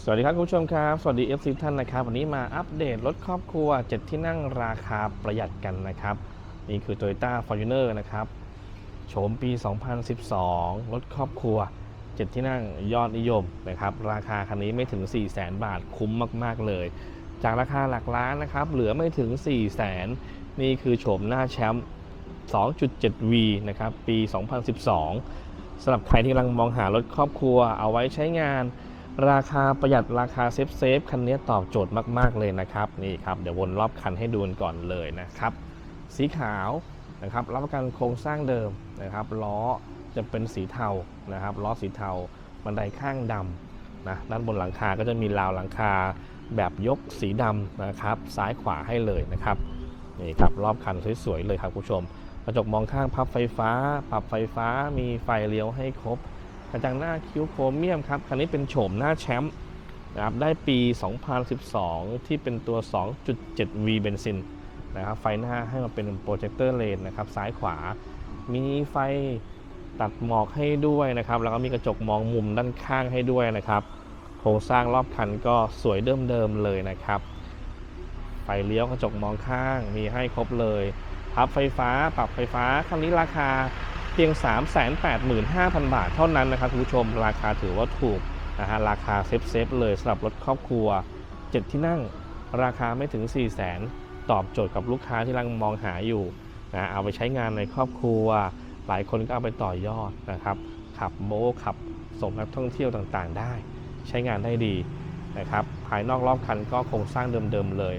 สวัสดีครับคุณผู้ชมครับ สวัสดี FC ท่านนะครับ วันนี้มาอัปเดตรถครอบครัว 7 ที่นั่งราคาประหยัดกันนะครับ นี่คือ Toyota Fortuner นะครับโฉมปี 2012 รถครอบครัว 7 ที่นั่งยอดนิยมนะครับ ราคาคันนี้ไม่ถึง 4 0 0 0 0 0บาทคุ้มมาก ๆ เลย จากราคาหลักล้านนะครับ เหลือไม่ถึง 4 0 0 0 0 0นี่คือโฉมหน้าแชมป์ 2.7V นะครับปี 2012สำหรับใครที่กำลังมองหารถครอบครัวเอาไว้ใช้งาน ราคาประหยัดราคาเซฟเซฟคันนี้ตอบโจทย์มาก ๆ เลยนะครับนี่ครับเดี๋ยววนรอบคันให้ดูกันก่อนเลยนะครับ สีขาวนะครับรับประกันโครงสร้างเดิมนะครับล้อจะเป็นสีเทานะครับล้อสีเทาบันไดข้างดำนะด้านบนหลังคาก็จะมีราวหลังคาแบบยกสีดำนะครับ ซ้ายขวาให้เลยนะครับนี่ครับรอบคันสวยๆเลยครับคุณผู้ชมกระจกมองข้างพับไฟฟ้า ปรับไฟฟ้ามีไฟเลี้ยวให้ครบ กระจังหน้าคิ้วโครเมียมครับ คันนี้เป็นโฉมหน้าแชมป์นะครับ ได้ปี 2012 ที่เป็นตัว 2.7V เบนซินนะครับ ไฟหน้าให้มาเป็นโปรเจคเตอร์เลนนะครับ ซ้ายขวา มีไฟตัดหมอกให้ด้วยนะครับ แล้วก็มีกระจกมองมุมด้านข้างให้ด้วยนะครับ โครงสร้างรอบคันก็สวยเดิมๆเลยนะครับ ไฟเลี้ยวกระจกมองข้างมีให้ครบเลย พับไฟฟ้า ปรับไฟฟ้า คันนี้ราคา เพียง 385,000 บาทเท่านั้นนะครับคุณผู้ชมราคาถือว่าถูกนะฮะราคาเซฟเซฟเลยสำหรับรถครอบครัว 7 ที่นั่ง ราคาไม่ถึง 4 0 0 0 0 0ตอบโจทย์กับลูกค้าที่กำลังมองหาอยู่นะเอาไปใช้งานในครอบครัว หลายคนก็เอาไปต่อยอดนะครับ ขับโม้ขับส่งนักท่องเที่ยวต่างๆ ได้ ใช้งานได้ดีนะครับภายนอกรอบคันก็โครงสร้างเดิมๆเลย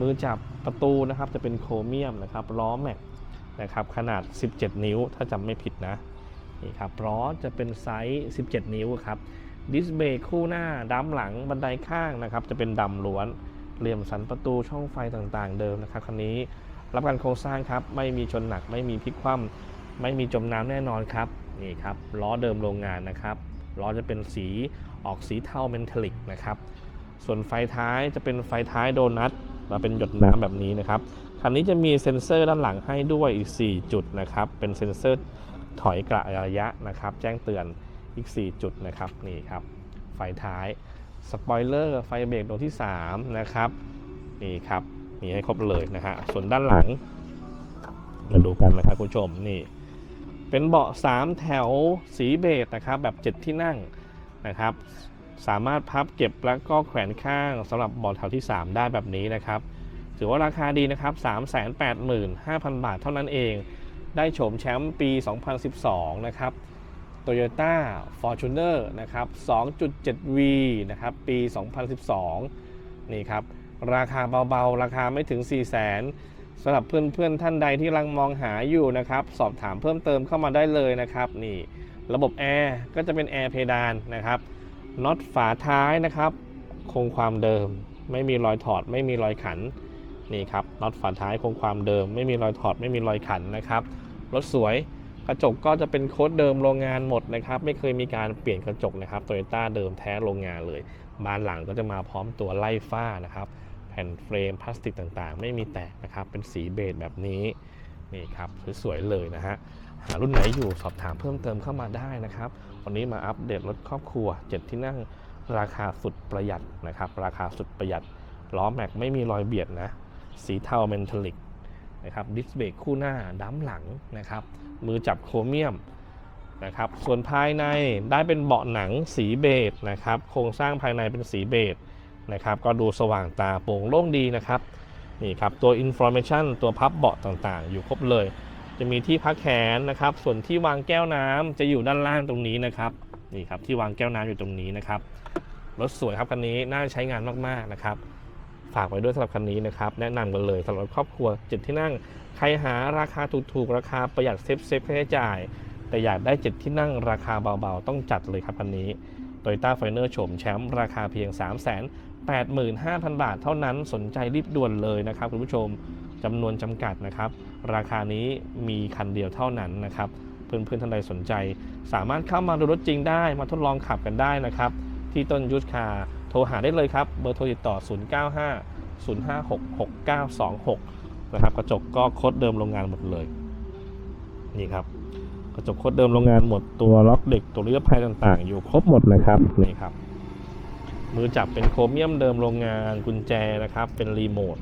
มือจับประตูนะครับจะเป็นโครเมียมนะครับล้อแม็ก นะครับขนาด 17 นิ้วถ้าจำไม่ผิดนะนี่ครับล้อจะเป็นไซส์ 17 นิ้วครับดิสเบรกคู่หน้าดัมหลังบันไดข้างนะครับ จะเป็นดำล้วนเหลี่ยมสันประตูช่องไฟต่างๆ เดิมนะครับคันนี้รับกันโครงสร้างครับ ไม่มีชนหนักไม่มีพลิกคว่ำไม่มีจมน้ำแน่นอนครับนี่ครับล้อเดิมโรงงานนะครับล้อจะเป็นสีออกสีเทาเมนเทลิกนะครับ ส่วนไฟท้ายจะเป็นไฟท้ายโดนัทมาเป็นหยดน้ำแบบนี้นะครับ คันนี้จะมีเซ็นเซอร์ด้านหลังให้ด้วยอีก 4 จุดนะครับ เป็นเซ็นเซอร์ถอยกระระยะนะครับ แจ้งเตือนอีก 4 จุดนะครับ นี่ครับ ไฟท้าย สปอยเลอร์ ไฟเบรกดวงที่ 3 นะครับ นี่ครับมีให้ครบเลยนะฮะ ส่วนด้านหลัง มาดูกันนะครับคุณผู้ชม นี่ เป็นเบาะ 3 แถวสีเบจนะครับ แบบ 7 ที่นั่งนะครับ สามารถพับเก็บแล้วก็แขวนข้างสำหรับเบาะแถวที่ 3 ได้แบบนี้นะครับ ถือว่าราคาดีนะครับ 385,000 บาทเท่านั้นเอง ได้โฉมแชมป์ปี 2012 นะครับ Toyota Fortuner นะครับ 2.7V นะครับ ปี 2012 นี่ครับ ราคาเบาๆ ราคาไม่ถึง 400,000สำหรับเพื่อนๆ ท่านใดที่กำลังมองหาอยู่นะครับ สอบถามเพิ่มเติมเข้ามาได้เลยนะครับ นี่ ระบบแอร์ก็จะเป็นแอร์เพดานนะครับ น็อตฝาท้ายนะครับ คงความเดิม ไม่มีรอยถอด ไม่มีรอยขัน นี่ครับน็อตฝาท้ายคงความเดิม ไม่มีรอยถอดไม่มีรอยขันนะครับรถสวยกระจกก็จะเป็นโค้ดเดิมโรงงานหมดนะครับ ไม่เคยมีการเปลี่ยนกระจกนะครับโตโยต้าเดิมแท้โรงงานเลยบานหลังก็จะมาพร้อมตัวไล่ฝ้านะครับแผ่นเฟรมพลาสติกต่างๆ ไม่มีแตกนะครับเป็นสีเบจแบบนี้นี่ครับสวยๆเลยนะฮะหารุ่นไหนอยู่สอบถามเพิ่มเติมเข้ามาได้นะครับ วันนี้มาอัปเดตรถครอบครัว 7 ที่นั่งราคาสุดประหยัดนะครับ ราคาสุดประหยัดล้อแม็กไม่มีรอยเบียดนะ สีเทาเมนเทลิกนะครับดิสเบรกคู่หน้าดั้มหลังนะครับ มือจับโครเมียมนะครับ ส่วนภายในได้เป็นเบาะหนังสีเบจนะครับ โครงสร้างภายในเป็นสีเบจนะครับ ก็ดูสว่างตาโปร่งโล่งดีนะครับ นี่ครับ ตัว Information ตัวพับเบาะต่างๆ อยู่ครบเลย จะมีที่พักแขนนะครับ ส่วนที่วางแก้วน้ำจะอยู่ด้านล่างตรงนี้นะครับ นี่ครับที่วางแก้วน้ำอยู่ตรงนี้นะครับ รถสวยครับคันนี้น่าใช้งานมากๆนะครับ ฝากไว้ด้วยสำหรับคันนี้นะครับ แนะนำกันเลยสำหรับครอบครัว7ที่นั่ง ใครหาราคาถูกๆ ราคาประหยัดเซฟเซฟค่าใช้จ่าย แต่อยากได้7ที่นั่งราคาเบาๆ ต้องจัดเลยครับคันนี้ Toyota f i n e r โฉมแชมป์ราคาเพียง 385,000 บาทเท่านั้นสนใจรีบด่วนเลยนะครับคุณผู้ชมจำนวนจำกัดนะครับ ราคานี้มีคันเดียวเท่านั้นนะครับเพื่อนๆท่านใดสนใจ สามารถเข้ามาดูรถจริงได้มาทดลองขับกันได้นะครับ ที่ต้นยุทธคา โทรหาได้เลยครับ เบอร์โทรติดต่อ 095 056 6926 นะครับ กระจกก็โคดเดิมโรงงานหมดเลย นี่ครับ กระจกโคดเดิมโรงงานหมดตัวล็อกเด็กตัวนิรภัยต่างๆ อยู่ครบหมดเลยครับนี่ครับ มือจับเป็นโครเมียมเดิมโรงงานกุญแจนะครับ เป็นรีโมท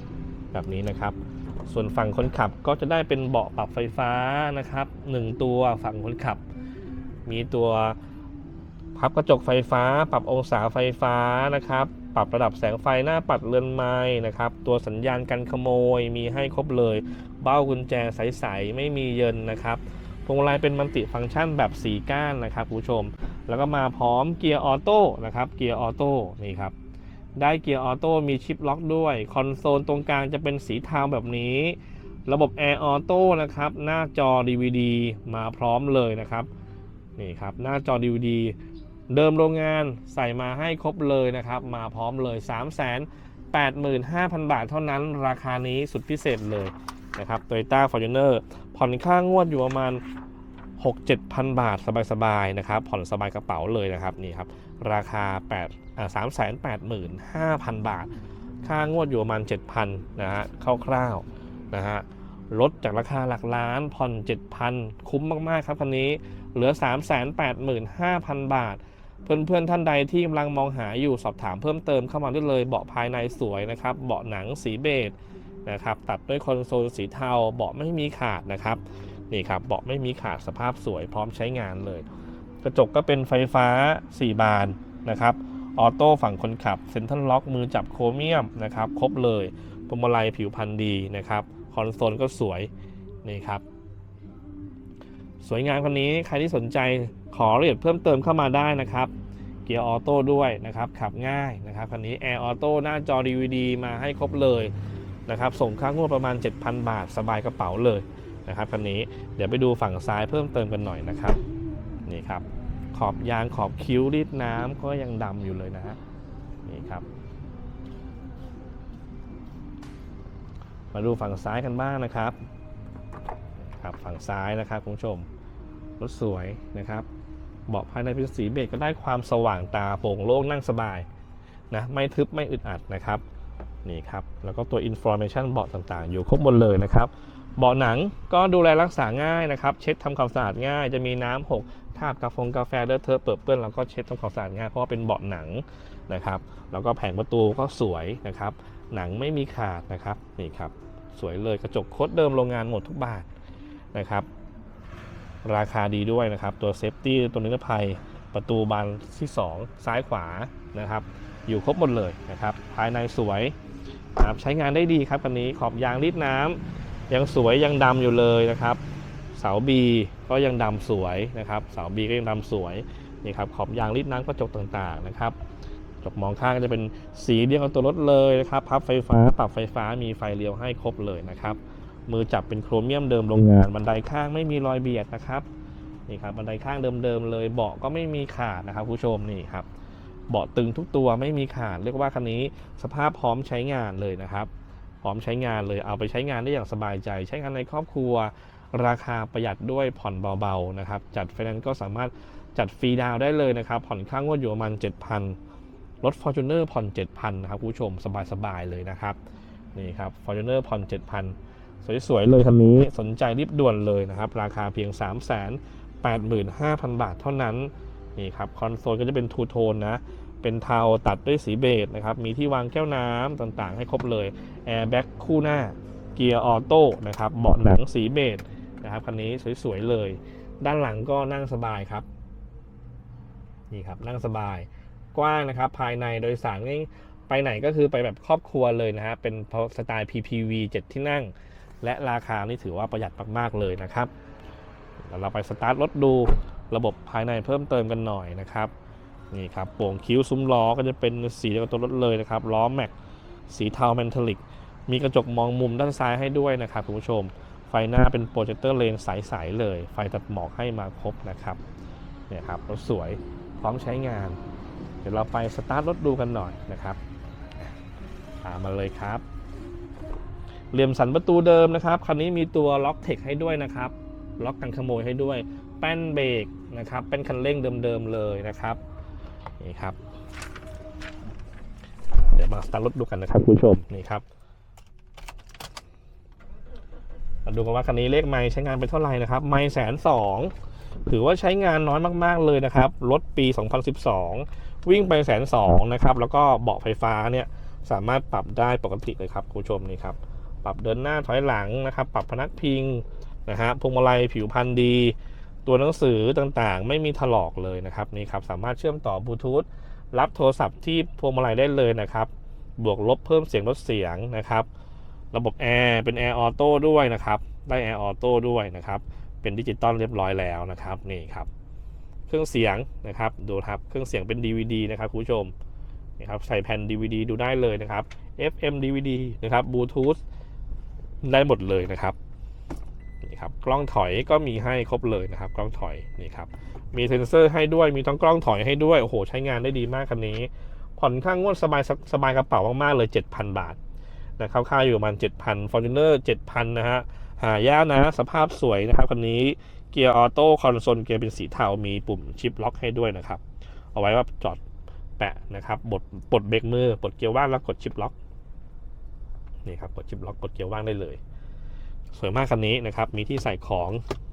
แบบนี้นะครับ ส่วนฝั่งคนขับก็จะได้เป็นเบาะปรับไฟฟ้านะครับหนึ่งตัวฝั่งคนขับ มีตัว พับกระจกไฟฟ้าปรับองศาไฟฟ้านะครับ ปรับระดับแสงไฟหน้าปัดเรือนไม้นะครับ ตัวสัญญาณกันขโมยมีให้ครบเลย เบ้ากุญแจใสๆไม่มีเยินนะครับพวงมาลัยเป็นมัลติฟังก์ชันแบบ4ก้านนะครับผู้ชม แล้วก็มาพร้อมเกียร์ออโต้นะครับเกียร์ออโต้นี่ครับได้เกียร์ออโต้มีชิปล็อกด้วย คอนโซลตรงกลางจะเป็นสีเทาแบบนี้ ระบบแอร์ออโต้นะครับหน้าจอ DVD มาพร้อมเลยนะครับนี่ครับหน้าจอ DVD เดิมโรงงานใส่มาให้ครบเลยนะครับ มาพร้อมเลย 3 8 5 0 0 0 บาทเท่านั้น ราคานี้สุดพิเศษเลยนะครับ Toyota Fortuner ผ่อนค่างวดอยู่ประมาณ 6-7,000 บาทสบายๆนะครับ ผ่อนสบายกระเป๋าเลยนะครับนี่ครับ ราคา8อ่า385,000 บาท ค่างวดอยู่ประมาณ 7,000นะฮะคร่าวๆนะฮะลดจากราคาหลักล้านผ่อน 7,000 คุ้มมาก ๆ ครับคันนี้ เหลือ 385,000 บาท เพื่อนๆท่านใดที่กำลังมองหาอยู่สอบถามเพิ่มเติมเข้ามาได้เลยเบาะภายในสวยนะครับ เบาะหนังสีเบจนะครับตัดด้วยคอนโซลสีเทาเบาะไม่มีขาดนะครับนี่ครับเบาะไม่มีขาดสภาพสวยพร้อมใช้งานเลย กระจกก็เป็นไฟฟ้า 4 บานนะครับออโต้ฝั่งคนขับเซ็นทรัลล็อกมือจับโครเมียมนะครับครบเลยพวงมลัยผิวพันธ์ดีนะครับคอนโซลก็สวยนี่ครับ สวยงามคันนี้ใครที่สนใจ ขอละเอียดเพิ่มเติมเข้ามาได้นะครับ เกียร์ออโต้ด้วยนะครับ ขับง่ายนะครับคันนี้แอร์ออโต้หน้าจอ DVD มาให้ครบเลยนะครับ ส่งค่างวดประมาณ 7,000 บาท สบายกระเป๋าเลยนะครับคันนี้เดี๋ยวไปดูฝั่งซ้ายเพิ่มเติมกันหน่อยนะครับนี่ครับ ขอบยางขอบคิ้วรีดน้ำก็ยังดำอยู่เลยนะฮะนี่ครับ มาดูฝั่งซ้ายกันบ้างนะครับครับฝั่งซ้ายนะครับคุณผู้ชมรถสวยนะครับ เบาะภายในเป็นสีเบจก็ได้ความสว่างตาโปร่งโล่งนั่งสบายนะไม่ทึบไม่อึดอัดนะครับนี่ครับแล้วก็ตัว information เบาะต่างๆ อยู่ครบหมดเลยนะครับเบาะหนังก็ดูแลรักษาง่ายนะครับ เช็ดทำความสะอาดง่าย จะมีน้ำหกทาบกาแฟกาแฟเลอะเทอะเปิดเปื้อนเราก็เช็ดทำความสะอาดง่ายเพราะว่าเป็นเบาะหนังนะครับ แล้วก็แผงประตูก็สวยนะครับ หนังไม่มีขาดนะครับนี่ครับสวยเลยกระจกโคตรเดิมโรงงานหมดทุกบานนะครับ ราคาดีด้วยนะครับ ตัวเซฟตี้ตัวนิรภัยประตูบานที่ 2 ซ้ายขวานะครับ อยู่ครบหมดเลยนะครับ ภายในสวยนะครับใช้งานได้ดีครับคันนี้ขอบยางรีดน้ำยังสวยยังดำอยู่เลยนะครับ เสาบีก็ยังดำสวยนะครับ เสาบีก็ยังดำสวยนี่ครับขอบยางรีดน้ำกระจกต่างๆนะครับจกมองข้างก็จะเป็นสีเดียวกับตัวรถเลยนะครับ พับไฟฟ้าปรับไฟฟ้ามีไฟเลี้ยวให้ครบเลยนะครับ มือจับเป็นโครเมียมเดิมโรงงานบันไดข้างไม่มีรอยเบียดนะครับนี่ครับบันไดข้างเดิมๆเลยเบาะก็ไม่มีขาดนะครับผู้ชมนี่ครับเบาะตึงทุกตัวไม่มีขาด เรียกว่าคันนี้สภาพพร้อมใช้งานเลยนะครับ พร้อมใช้งานเลยเอาไปใช้งานได้อย่างสบายใจ ใช้งานในครอบครัว ราคาประหยัดด้วยผ่อนเบาๆนะครับ จัดไฟแนนซ์ก็สามารถจัดฟรีดาวได้เลยนะครับ ผ่อนค่างวดอยู่ประมาณ 7,000รถ Fortuner ผ่อน 7,000นะครับผู้ชมสบายๆเลยนะครับนี่ครับ Fortuner ผ่อน 7,000 สวยๆเลยคันนี้สนใจรีบด่วนเลยนะครับ ราคาเพียง 385,000 บาทเท่านั้นนี่ครับคอนโซลก็จะเป็นทูโทนนะเป็นเทาตัดด้วยสีเบจนะครับมีที่วางแก้วน้ำต่างๆ ให้ครบเลยแอร์แบ็กคู่หน้าเกียร์ออโต้นะครับเบาะหนังสีเบจนะครับคันนี้สวยๆเลย ด้านหลังก็นั่งสบายครับนี่ครับนั่งสบายกว้างนะครับ ภายในโดยสารนี่ไปไหนก็คือไปแบบครอบครัวเลยนะฮะเป็นสไตล์ PPV 7 ที่นั่ง และราคานี่ถือว่าประหยัดมากๆเลยนะครับเราไปสตาร์ทรถดูระบบภายในเพิ่มเติมกันหน่อยนะครับนี่ครับโป่งคิ้วซุ้มล้อก็จะเป็นสีเดียวกับตัวรถเลยนะครับล้อแม็กสีเทาแมนทลิก มีกระจกมองมุมด้านซ้ายให้ด้วยนะครับคุณผู้ชม ไฟหน้าเป็นโปรเจคเตอร์เลนใสๆเลย ไฟตัดหมอกให้มาครบนะครับเนี่ยครับรถสวยพร้อมใช้งาน เดี๋ยวเราไปสตาร์ทรถดูกันหน่อยนะครับตามมาเลยครับ เหลี่ยมสันประตูเดิมนะครับคันนี้มีตัวล็อกเทคให้ด้วยนะครับ ล็อกกันขโมยให้ด้วย แป้นเบรกนะครับเป็นคันเร่งเดิมๆเลยนะครับนี่ครับ เดี๋ยวมาสตาร์ทรถดูกันนะครับคุณผู้ชมนี่ครับมาดูกันว่าคันนี้เลขไม้ใช้งานไปเท่าไหร่นะครับ ไม้แสนสองถือว่าใช้งานน้อยมากๆเลยนะครับ รถปี 2012 วิ่งไปแสนสองนะครับ แล้วก็เบาะไฟฟ้าเนี่ยสามารถปรับได้ปกติเลยครับคุณผู้ชมนี่ครับ ปรับเดินหน้าถอยหลังนะครับ ปรับพนักพิงนะฮะพวงมาลัยผิวพรรณดี ตัวหนังสือต่างๆ ไม่มีถลอกเลยนะครับนี่ครับสามารถเชื่อมต่อบลูทูธรับโทรศัพท์ที่พวงมาลัยได้เลยนะครับ บวกลบเพิ่มเสียงลดเสียงนะครับ ระบบแอร์เป็นแอร์ออโต้ด้วยนะครับ ได้แอร์ออโต้ด้วยนะครับ เป็นดิจิตอลเรียบร้อยแล้วนะครับนี่ครับ เครื่องเสียงนะครับดูครับเครื่องเสียงเป็น DVD นะครับคุณผู้ชมนี่ครับใส่แผ่น DVD ดูได้เลยนะครับ FM DVD นะครับบลูทูธ ได้หมดเลยนะครับนี่ครับกล้องถอยก็มีให้ครบเลยนะครับ กล้องถอยนี่ครับมีเซ็นเซอร์ให้ด้วยมีทั้งกล้องถอยให้ด้วยโอ้โหใช้งานได้ดีมากคันนี้ ผ่อนข้างงวดสบายสบายกระเป๋ามาก ๆ เลย 7,000 บาทนะครับค่าอยู่ประมาณ7,000 Fortuner 7,000 นะฮะหายากนะสภาพสวยนะครับคันนี้เกียร์ออโต้คอนโซลเกียร์เป็นสีเทามีปุ่มชิปล็อกให้ด้วยนะครับ เอาไว้ว่าจอดแปะนะครับบดปลดเบรกมือปลดเกียร์ว่างแล้วกดชิปล็อก นี่ครับกดชิปล็อกกดเกียร์ว่างได้เลย สวยมากคันนี้นะครับ มีที่ใส่ของ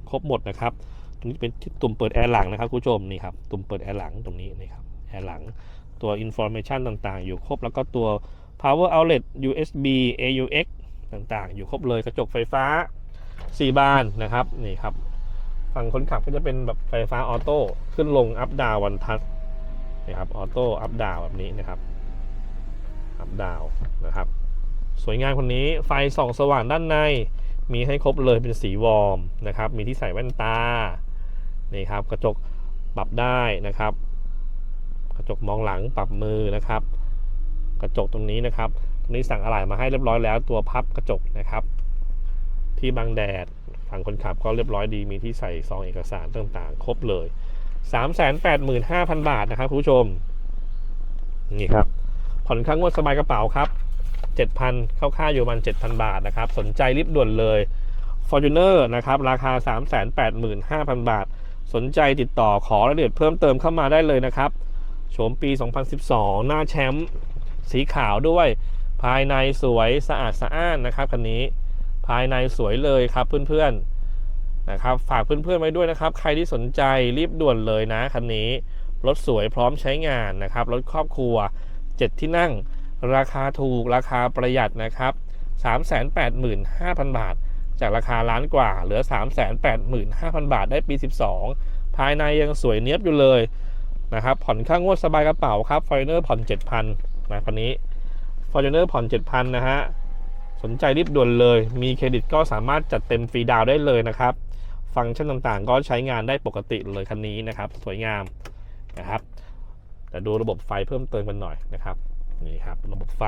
ครบหมดนะครับตรงนี้เป็นที่ตุ่มเปิดแอร์หลังนะครับคุณผู้ชมนี่ครับตุ่มเปิดแอร์หลังตรงนี้นี่ครับแอร์หลังตัว information ต่างๆ อยู่ครบแล้วก็ตัว power outlet USB AUX ต่างๆ อยู่ครบเลยกระจกไฟฟ้า 4 บานนะครับนี่ครับฝั่งคนขับก็จะเป็นแบบไฟฟ้าออโต้ขึ้นลงอัพดาววันทัชนะครับออโต้อัพดาวแบบนี้นะครับอัพดาวนะครับ สวยงามคนนี้ไฟส่องสว่างด้านใน มีให้ครบเลยเป็นสีวอร์มนะครับ มีที่ใส่แว่นตา นี่ครับ กระจกปรับได้นะครับ กระจกมองหลังปรับมือนะครับ กระจกตรงนี้นะครับตรงนี้สั่งอะไหล่มาให้เรียบร้อยแล้ว ตัวพับกระจกนะครับ ที่บังแดดฝั่งคนขับก็เรียบร้อยดี มีที่ใส่ซองเอกสารต่างๆ ครบเลย 385,000 บาทนะครับผู้ชม นี่ครับ ผ่อนข้างงวดสบายกระเป๋าครับ 7,000เข้าค่าอยู่ประมัน7,000 บาทนะครับ สนใจรีบด่วนเลย Fortuner นะครับ ราคา 385,000 บาท สนใจติดต่อขอรายละเอียดเพิ่มเติมเข้ามาได้เลยนะครับ โฉมปี 2012 หน้าแชมป์สีขาวด้วย ภายในสวยสะอาดสะอ้านนะครับคันนี้ ภายในสวยเลยครับเพื่อนๆนะครับ ฝากเพื่อนๆไว้ด้วยนะครับ ใครที่สนใจรีบด่วนเลยนะคันนี้ รถสวยพร้อมใช้งานนะครับ รถครอบครัว 7 ที่นั่ง ราคาถูกราคาประหยัดนะครับ 385,000 บาท จากราคาล้านกว่า เหลือ 385,000 บาทได้ปี 12 ภายในยังสวยเนี้ยบอยู่เลยนะครับ ผ่อนค่างวดสบายกระเป๋าครับฟอร์เนอร์ผ่อน 7,000นะคันนี้ฟอร์เนอร์ผ่อน 7,000 นะฮะ สนใจรีบด่วนเลย มีเครดิตก็สามารถจัดเต็มฟรีดาวได้เลยนะครับ ฟังก์ชันต่างๆ ก็ใช้งานได้ปกติเลยคันนี้นะครับ สวยงามนะครับแต่ดูระบบไฟเพิ่มเติมกันหน่อยนะครับ นี่ครับระบบไฟ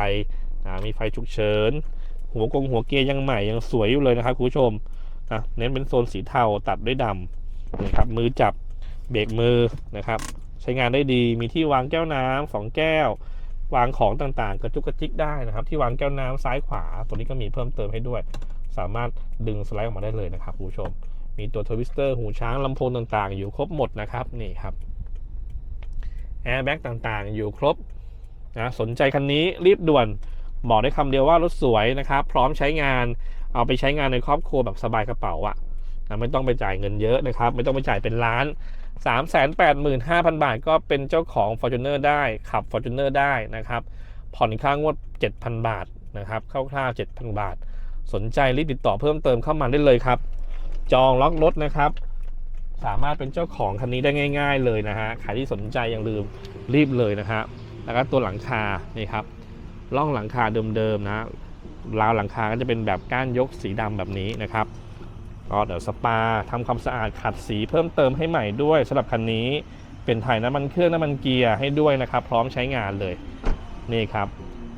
นะมีไฟฉุกเฉิน หัวกงหัวเกียร์ยังใหม่ยังสวยอยู่เลยนะครับคุณผู้ชมนะเน้นเป็นโซนสีเทาตัดด้วยดำนะครับมือจับเบรกมือนะครับ ใช้งานได้ดีมีที่วางแก้วน้ำสองแก้ว วางของต่างๆ กระจุกกระจิกได้นะครับ ที่วางแก้วน้ำซ้ายขวา ตัวนี้ก็มีเพิ่มเติมให้ด้วย สามารถดึงสไลด์ออกมาได้เลยนะครับคุณผู้ชม มีตัวทวิสเตอร์หูช้างลำโพงต่างๆ อยู่ครบหมดนะครับนี่ครับแอร์แบ็กต่างๆ อยู่ครบ นะสนใจคันนี้รีบด่วนบอกได้คำเดียวว่ารถสวยนะครับ พร้อมใช้งานเอาไปใช้งานในครอบครัวแบบสบายกระเป๋าอะนะไม่ต้องไปจ่ายเงินเยอะนะครับ ไม่ต้องไปจ่ายเป็นล้าน 385,000 บาท ก็เป็นเจ้าของ Fortuner ได้ขับ Fortuner ได้นะครับ ผ่อนค่างวด 7,000 บาทนะครับคร่าวๆ7,000 บาท สนใจรีบติดต่อเพิ่มเติมเข้ามาได้เลยครับ จองล็อกรถนะครับ สามารถเป็นเจ้าของคันนี้ได้ง่าย ๆ เลยนะฮะใครที่สนใจอยังลืมรีบเลยนะฮะ แล้วก็ตัวหลังคานี่ครับล่องหลังคาเดิมๆนะราวหลังคาก็จะเป็นแบบก้านยกสีดำแบบนี้นะครับก็เดี๋ยวสปาทำความสะอาดขัดสีเพิ่มเติมให้ใหม่ด้วยสำหรับคันนี้เป็นถ่ายน้ำมันเครื่องน้ำมันเกียร์ให้ด้วยนะครับ พร้อมใช้งานเลยนี่ครับ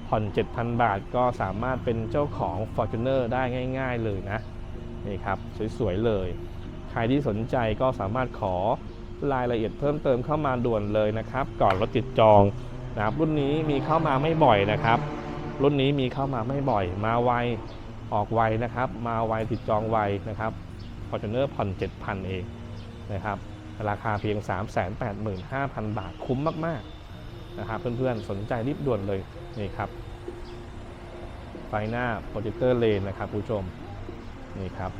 ผ่อน 7,000 บาทก็สามารถเป็นเจ้าของ Fortuner ได้ง่าย ๆ เลยนะนี่ครับสวยๆเลย ใครที่สนใจก็สามารถขอรายละเอียดเพิ่มเติมเข้ามาด่วนเลยนะครับ ก่อนรถติดจอง นะครับรุ่นนี้มีเข้ามาไม่บ่อยนะครับ รุ่นนี้มีเข้ามาไม่บ่อย มาไวออกไวนะครับ มาไวติดจองไวนะครับ Fortuner ผ่อน 7,000 เองนะครับราคาเพียง 385,000 บาทคุ้มมาก ๆ นะครับ เพื่อน ๆ สนใจรีบด่วนเลย นี่ครับ ไฟหน้าโปรเจคเตอร์เลนนะครับผู้ชม นี่ครับ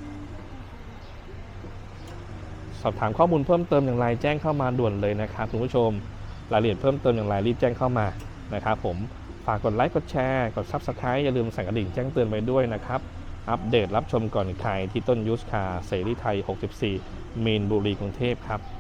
สอบถามข้อมูลเพิ่มเติมอย่างไรแจ้งเข้ามาด่วนเลยนะครับคุณผู้ชม รายละเอียดเพิ่มเติมอย่างไรรีบแจ้งเข้ามานะครับผมฝากกดไลค์กดแชร์กด Subscribe อย่าลืมสั่นกระดิ่งแจ้งเตือนไว้ด้วยนะครับ อัปเดตรับชมก่อนใครที่ต้นยูสคาเสรีไทย 64 มีนบุรีกรุงเทพครับ